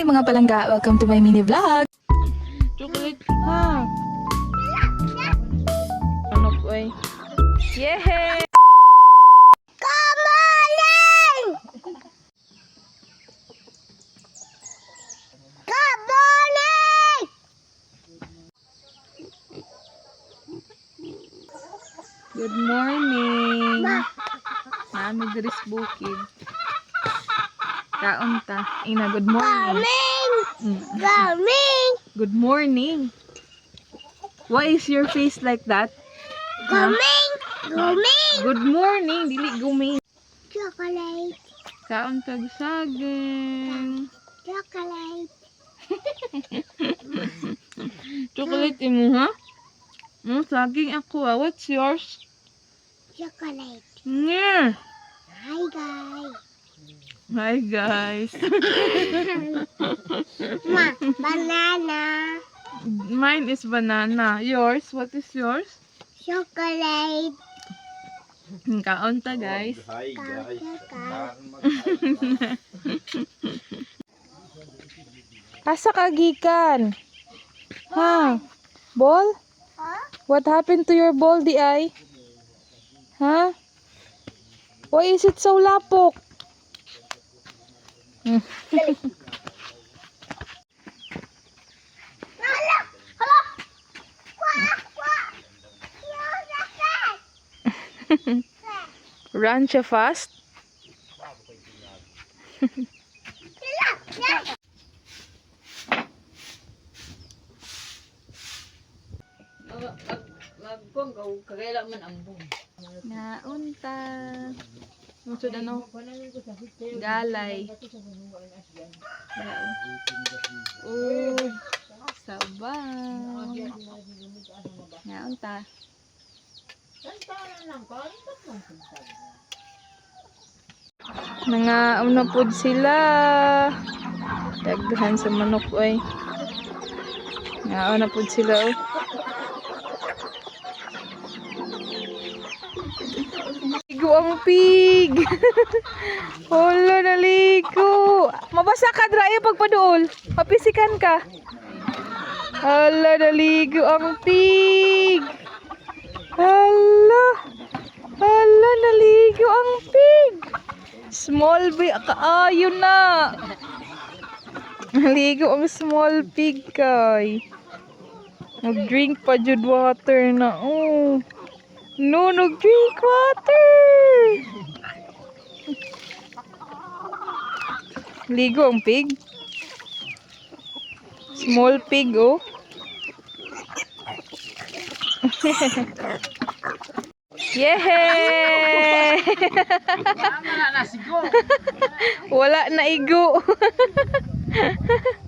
Hi mga palangga! Welcome to my mini vlog! Chocolate ha. Ano po ay? Yehey! Kamaling! Kamaling! Good morning. Nami diris bukid. Kaon ta. Ina, good morning. Kaming! Mm. Kaming! Good morning. Why is your face like that? Kaming! Kaming! Good morning. Dili gumi. Chocolate! Kaon kag saging. Chocolate! Chocolate imo ha? Mm, saging ako ah. What's yours? Chocolate! Yeah. Hi guys! Hi guys. Ma, banana! Mine is banana. Yours? What is yours? Chocolate! Kaon ta guys. Chocolate! Asa ka gikan? Ha? Ball? Huh? What happened to your ball di ay? Ha? Why is it so lapok? Run siya fast. Sila! Sila! Naunta. Musod ano? Galay. Oh, sabaw. Naunta. Mga una pod sila. Dagdahan sa manok oy. Nga una pod sila oh. Ang pig. Hala, naligo. Mabasa ka, Dra, eh, pagpadool. Mapisikan ka. Hala, naligo ang pig. Hala. Hala, naligo ang pig. Small pig. Kaayo na. Naligo ang small pig, kay. Nag-drink pa jud water na. Oh. No, nag-drink water. Ligo ang pig. Small pig, oh. Yehey! Wala na igo.